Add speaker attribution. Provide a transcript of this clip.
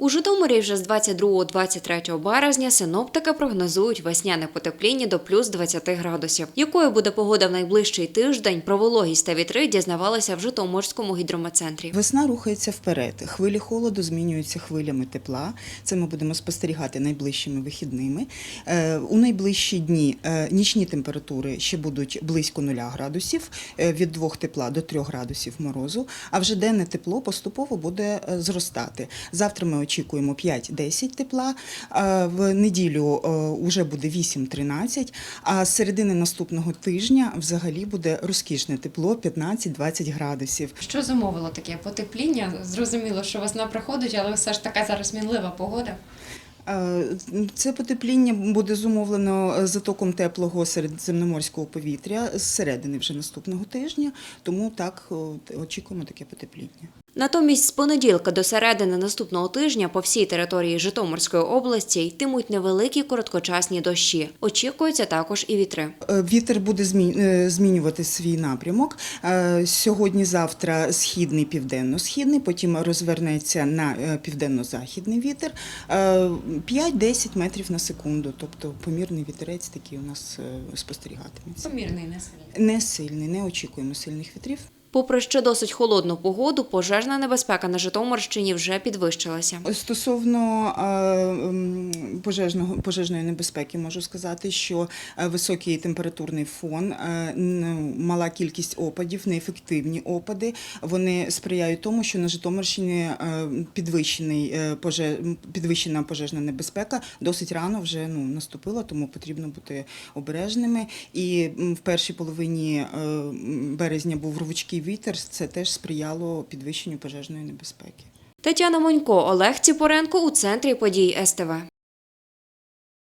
Speaker 1: У Житомирі вже з 22-23 березня синоптики прогнозують весняне потепління до плюс 20 градусів. Якою буде погода в найближчий тиждень? Про вологість та вітри дізнавалися в Житомирському гідрометцентрі.
Speaker 2: Весна рухається вперед. Хвилі холоду змінюються хвилями тепла. Це ми будемо спостерігати найближчими вихідними. Е, У найближчі дні е, нічні температури ще будуть близько 0 градусів, е, від 2 тепла до 3 градусів морозу. А вже денне тепло поступово буде зростати. Завтра ми очікуємо 5-10 тепла. е, В неділю вже буде 8-13, а з середини наступного тижня взагалі буде розкішне тепло 15-20 градусів.
Speaker 3: Що зумовило таке потепління? Зрозуміло, що весна приходить, але все ж така зараз мінлива погода.
Speaker 2: Е, Це потепління буде зумовлено затоком теплого середземноморського повітря з середини вже наступного тижня, тому так очікуємо таке потепління.
Speaker 1: Натомість з понеділка до середини наступного тижня по всій території Житомирської області йтимуть невеликі короткочасні дощі. Очікуються також і вітри.
Speaker 2: Е, Вітер буде е, змінювати свій напрямок. Е, Сьогодні-завтра східний, південно-східний, потім розвернеться на південно-західний вітер. Е, 5-10 метрів на секунду, тобто помірний вітерець такий у нас спостерігатиметься.
Speaker 3: Помірний не сильний.
Speaker 2: Не сильний, не очікуємо сильних вітрів.
Speaker 1: Попри ще досить холодну погоду, пожежна небезпека на Житомирщині вже підвищилася.
Speaker 2: Стосовно е, пожежного пожежної небезпеки, можу сказати, що е, високий температурний фон, е, мала кількість опадів, неефективні опади. Вони сприяють тому, що на Житомирщині підвищений підвищена пожежна небезпека досить рано вже ну наступила, тому потрібно бути обережними. І в першій половині березня був рвучкий вітер. Це теж сприяло підвищенню пожежної небезпеки.
Speaker 1: Тетяна Монько, Олег Ціпоренко у центрі подій СТВ.